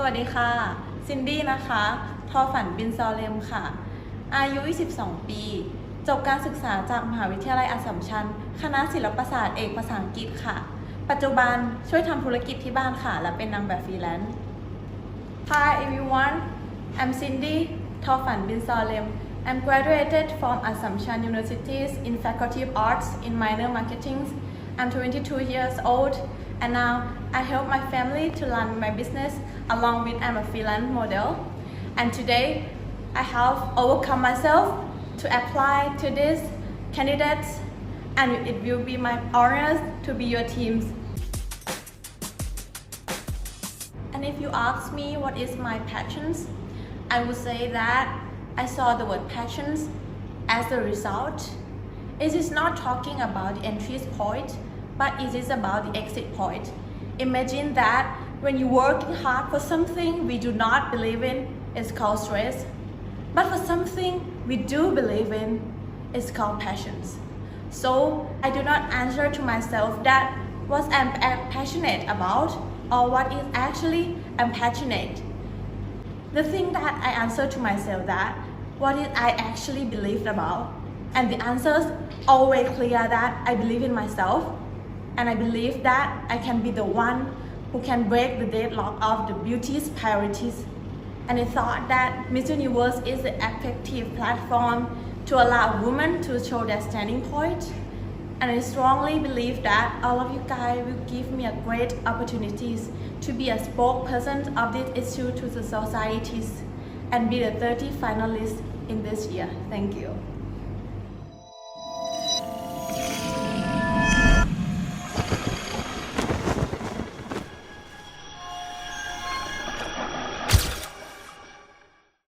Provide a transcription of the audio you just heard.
สวัสดีค่ะ ซินดี้นะคะ ทอฝันบินซอเลมค่ะ อายุ 22 ปี จบการศึกษาจากมหาวิทยาลัยอัสสัมชัญ คณะศิลปศาสตร์เอกภาษาอังกฤษค่ะ ปัจจุบันช่วยทำธุรกิจที่บ้านค่ะ และเป็นนางแบบฟรีแลนซ์ Hi everyone I'm Cindy Tofan bin Salem I'm graduated from Assumption Universities in Faculty of Arts in minor marketing I'm 22 years old and now I help my family to run my business along with I'm a freelance model and today I have overcome myself to apply to this candidates and it will be my honor to be your teams And if you ask me what is my passions, I would say that I saw the word passions as a result. It is not talking about the entry point, but it is about the exit point. Imagine that when you're working hard for something we do not believe in, it's called stress. But for something we do believe in, it's called passions. So I do not answer to myself that what I'm pa- passionate about or what is actually I'm passionate. The thing that I answer to myself that what is I actually believe about and the answers always clear that I believe in myself and I believe that I can be the one who can break the deadlock of the beauty's priorities and I thought that Miss Universe is an effective platform to allow women to show their standing point. And I strongly believe that all of you guys will give me a great opportunities to be a spokesperson of this issue to the societies and be the 30 finalists in this year. Thank you.